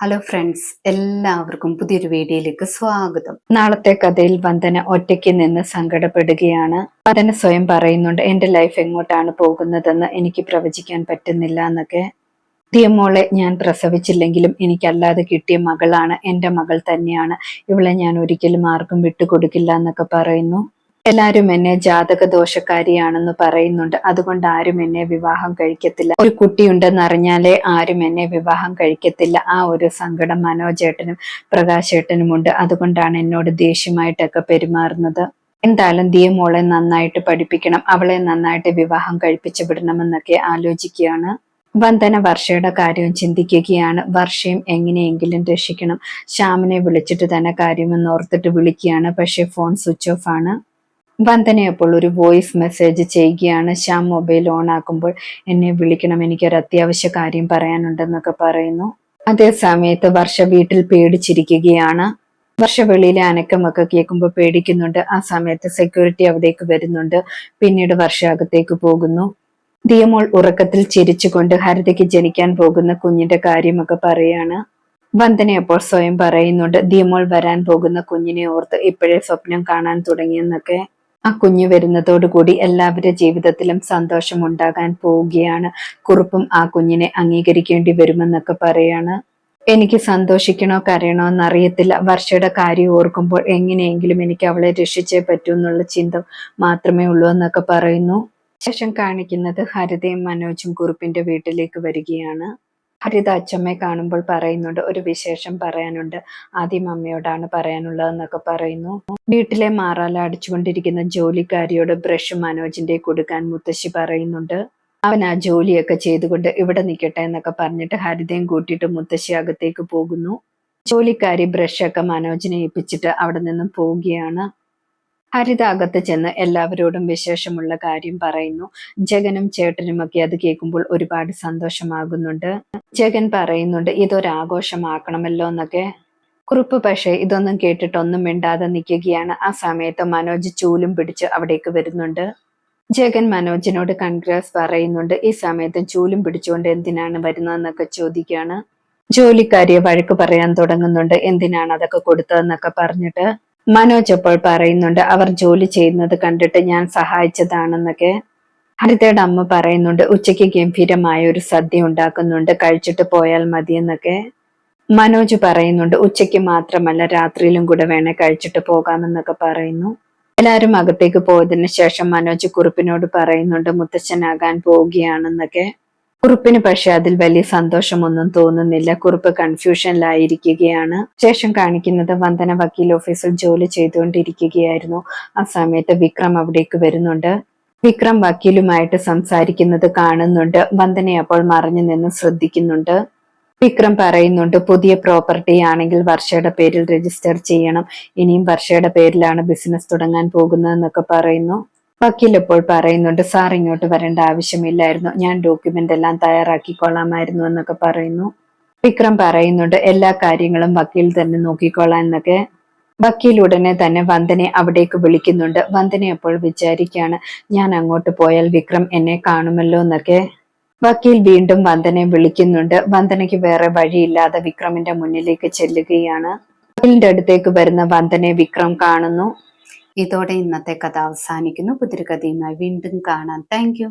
Hello friends എല്ലാവർക്കും പുതിയൊരു വീഡിയോയിലേക്ക് സ്വാഗതം. നാളത്തെ കഥയിൽ വന്ദന ഒറ്റയ്ക്ക് നിന്ന് സങ്കടപ്പെടുകയാണ്. വന്ദന സ്വയം പറയുന്നുണ്ട് എന്റെ ലൈഫ് എങ്ങോട്ടാണ് പോകുന്നതെന്ന് എനിക്ക് പ്രവചിക്കാൻ പറ്റുന്നില്ല എന്നൊക്കെ. പുതിയ മോളെ ഞാൻ പ്രസവിച്ചില്ലെങ്കിലും എനിക്കല്ലാതെ കിട്ടിയ മകളാണ് എന്റെ മകൾ തന്നെയാണ്. ഇവളെ ഞാൻ ഒരിക്കലും ആർക്കും വിട്ടുകൊടുക്കില്ല എന്നൊക്കെ പറയുന്നു. എല്ലാരും എന്നെ ജാതക ദോഷക്കാരിയാണെന്ന് പറയുന്നുണ്ട്. അതുകൊണ്ട് ആരും എന്നെ വിവാഹം കഴിക്കത്തില്ല. ഒരു കുട്ടിയുണ്ടെന്ന് അറിഞ്ഞാലേ ആരും എന്നെ വിവാഹം കഴിക്കത്തില്ല. ആ ഒരു സങ്കടം മനോജേട്ടനും പ്രകാശേട്ടനുമുണ്ട്. അതുകൊണ്ടാണ് എന്നോട് ദേഷ്യമായിട്ടൊക്കെ പെരുമാറുന്നത്. എന്തായാലും ദിയ മോളെ നന്നായിട്ട് പഠിപ്പിക്കണം. അവളെ നന്നായിട്ട് വിവാഹം കഴിപ്പിച്ചു വിടണമെന്നൊക്കെ ആലോചിക്കുകയാണ്. വന്ദന വർഷയുടെ കാര്യവും ചിന്തിക്കുകയാണ്. വർഷയും എങ്ങനെയെങ്കിലും രക്ഷിക്കണം. ശ്യാമിനെ വിളിച്ചിട്ട് തന്നെ കാര്യമെന്ന് ഓർത്തിട്ട് വിളിക്കുകയാണ്. പക്ഷെ ഫോൺ സ്വിച്ച് ഓഫ് ആണ്. വന്ദന അപ്പോൾ ഒരു വോയിസ് മെസ്സേജ് ചെയ്യുകയാണ് ശ്യാം മൊബൈൽ ഓൺ ആക്കുമ്പോൾ എന്നെ വിളിക്കണം എനിക്കൊരു അത്യാവശ്യ കാര്യം പറയാനുണ്ടെന്നൊക്കെ പറയുന്നു. അതേ സമയത്ത് വർഷ വീട്ടിൽ പേടിച്ചിരിക്കുകയാണ്. വർഷ വെളിയിലെ അനക്കമൊക്കെ കേൾക്കുമ്പോൾ പേടിക്കുന്നുണ്ട്. ആ സമയത്ത് സെക്യൂരിറ്റി അവിടേക്ക് വരുന്നുണ്ട്. പിന്നീട് വർഷ അകത്തേക്ക് പോകുന്നു. ദിയമോൾ ഉറക്കത്തിൽ ചിരിച്ചുകൊണ്ട് ഹരിതയ്ക്ക് ജനിക്കാൻ പോകുന്ന കുഞ്ഞിന്റെ കാര്യമൊക്കെ പറയാണ്. വന്ദന അപ്പോൾ സ്വയം പറയുന്നുണ്ട് ദിയമോൾ വരാൻ പോകുന്ന കുഞ്ഞിനെ ഓർത്ത് ഇപ്പോഴേ സ്വപ്നം കാണാൻ തുടങ്ങിയെന്നൊക്കെ. ആ കുഞ്ഞു വരുന്നതോടുകൂടി എല്ലാവരുടെ ജീവിതത്തിലും സന്തോഷം ഉണ്ടാകാൻ പോവുകയാണ്. കുറുപ്പും ആ കുഞ്ഞിനെ അംഗീകരിക്കേണ്ടി വരുമെന്നൊക്കെ പറയാണ്. എനിക്ക് സന്തോഷിക്കണോ കരയണോ എന്നറിയത്തില്ല. വർഷയുടെ കാര്യം ഓർക്കുമ്പോൾ എങ്ങനെയെങ്കിലും എനിക്ക് അവളെ രക്ഷിച്ചേ പറ്റൂ എന്നുള്ള ചിന്ത മാത്രമേ ഉള്ളൂ എന്നൊക്കെ പറയുന്നു. ശേഷം കാണിക്കുന്നത് ഹരിതയും മനോജും കുറുപ്പിന്റെ വീട്ടിലേക്ക് വരികയാണ്. ഹരിത അച്ചമ്മയെ കാണുമ്പോൾ പറയുന്നുണ്ട് ഒരു വിശേഷം പറയാനുണ്ട്. ആദ്യം അമ്മയോടാണ് പറയാനുള്ളതെന്നൊക്കെ പറയുന്നു. വീട്ടിലെ മാറാല അടിച്ചുകൊണ്ടിരിക്കുന്ന ജോലിക്കാരിയോട് ബ്രഷ് മനോജിന്റെ കൊടുക്കാൻ മുത്തശ്ശി പറയുന്നുണ്ട്. അവൻ ആ ജോലിയൊക്കെ ചെയ്തുകൊണ്ട് ഇവിടെ നിൽക്കട്ടെ എന്നൊക്കെ പറഞ്ഞിട്ട് ഹരിതയും കൂട്ടിയിട്ട് മുത്തശ്ശി അകത്തേക്ക് പോകുന്നു. ജോലിക്കാരി ബ്രഷൊക്കെ മനോജിനെ ഏൽപ്പിച്ചിട്ട് അവിടെ നിന്നും പോവുകയാണ്. ഹരിത അകത്ത് ചെന്ന് എല്ലാവരോടും വിശേഷമുള്ള കാര്യം പറയുന്നു. ജഗനും ചേട്ടനുമൊക്കെ അത് കേൾക്കുമ്പോൾ ഒരുപാട് സന്തോഷമാകുന്നുണ്ട്. ജഗൻ പറയുന്നുണ്ട് ഇതൊരാഘോഷമാക്കണമല്ലോ എന്നൊക്കെ. കുറുപ്പ് പക്ഷേ ഇതൊന്നും കേട്ടിട്ടൊന്നും മിണ്ടാതെ നിൽക്കുകയാണ്. ആ സമയത്ത് മനോജ് ചൂലും പിടിച്ച് അവിടേക്ക് വരുന്നുണ്ട്. ജഗൻ മനോജിനോട് കൺഗ്രാസ് പറയുന്നുണ്ട് ഈ സമയത്ത് ചൂലും പിടിച്ചുകൊണ്ട് എന്തിനാണ് വരുന്നതെന്നൊക്കെ ചോദിക്കുകയാണ്. ജോലിക്കാരിയെ വഴക്ക് പറയാൻ തുടങ്ങുന്നുണ്ട് എന്തിനാണ് അതൊക്കെ കൊടുത്തതെന്നൊക്കെ പറഞ്ഞിട്ട് മനോജ് അപ്പോൾ പറയുന്നുണ്ട് അവർ ജോലി ചെയ്യുന്നത് കണ്ടിട്ട് ഞാൻ സഹായിച്ചതാണെന്നൊക്കെ. ഹരിതയുടെ അമ്മ പറയുന്നുണ്ട് ഉച്ചയ്ക്ക് ഗംഭീരമായ ഒരു സദ്യ ഉണ്ടാക്കുന്നുണ്ട് കഴിച്ചിട്ട് പോയാൽ മതിയെന്നൊക്കെ. മനോജ് പറയുന്നുണ്ട് ഉച്ചയ്ക്ക് മാത്രമല്ല രാത്രിയിലും കൂടെ വേണേ കഴിച്ചിട്ട് പോകാമെന്നൊക്കെ പറയുന്നു. എല്ലാവരും അകത്തേക്ക് പോയതിനു ശേഷം മനോജ് കുറിപ്പിനോട് പറയുന്നുണ്ട് മുത്തച്ഛനാകാൻ പോവുകയാണെന്നൊക്കെ. കുറുപ്പിന് പക്ഷെ അതിൽ വലിയ സന്തോഷമൊന്നും തോന്നുന്നില്ല. കുറുപ്പ് കൺഫ്യൂഷനിലായിരിക്കുകയാണ്. ശേഷം കാണിക്കുന്നത് വന്ദന വക്കീൽ ഓഫീസിൽ ജോലി ചെയ്തുകൊണ്ടിരിക്കുകയായിരുന്നു. ആ സമയത്ത് വിക്രം അവിടേക്ക് വരുന്നുണ്ട്. വിക്രം വക്കീലുമായിട്ട് സംസാരിക്കുന്നത് കാണുന്നുണ്ട്. വന്ദനെ അപ്പോൾ മറിഞ്ഞു നിന്ന് ശ്രദ്ധിക്കുന്നുണ്ട്. വിക്രം പറയുന്നുണ്ട് പുതിയ പ്രോപ്പർട്ടി ആണെങ്കിൽ വർഷയുടെ പേരിൽ രജിസ്റ്റർ ചെയ്യണം. ഇനിയും വർഷയുടെ പേരിലാണ് ബിസിനസ് തുടങ്ങാൻ പോകുന്നതെന്നൊക്കെ പറയുന്നു. വക്കീൽ ഇപ്പോൾ പറയുന്നുണ്ട് സാർ ഇങ്ങോട്ട് വരേണ്ട ആവശ്യമില്ലായിരുന്നു. ഞാൻ ഡോക്യുമെന്റ് എല്ലാം തയ്യാറാക്കിക്കൊള്ളാമായിരുന്നു എന്നൊക്കെ പറയുന്നു. വിക്രം പറയുന്നുണ്ട് എല്ലാ കാര്യങ്ങളും വക്കീൽ തന്നെ നോക്കിക്കൊള്ളാം എന്നൊക്കെ. വക്കീൽ ഉടനെ തന്നെ വന്ദനെ അവിടേക്ക് വിളിക്കുന്നുണ്ട്. വന്ദനെ അപ്പോൾ വിചാരിക്കുകയാണ് ഞാൻ അങ്ങോട്ട് പോയാൽ വിക്രം എന്നെ കാണുമല്ലോ എന്നൊക്കെ. വക്കീൽ വീണ്ടും വന്ദനെ വിളിക്കുന്നുണ്ട്. വന്ദനയ്ക്ക് വേറെ വഴിയില്ലാതെ വിക്രമിന്റെ മുന്നിലേക്ക് ചെല്ലുകയാണ്. വക്കീലിന്റെ അടുത്തേക്ക് വരുന്ന വന്ദനെ വിക്രം കാണുന്നു. ഇതോടെ ഇന്നത്തെ കഥ അവസാനിക്കുന്നു. പുതിരി കഥയുമായി വീണ്ടും കാണാം. താങ്ക്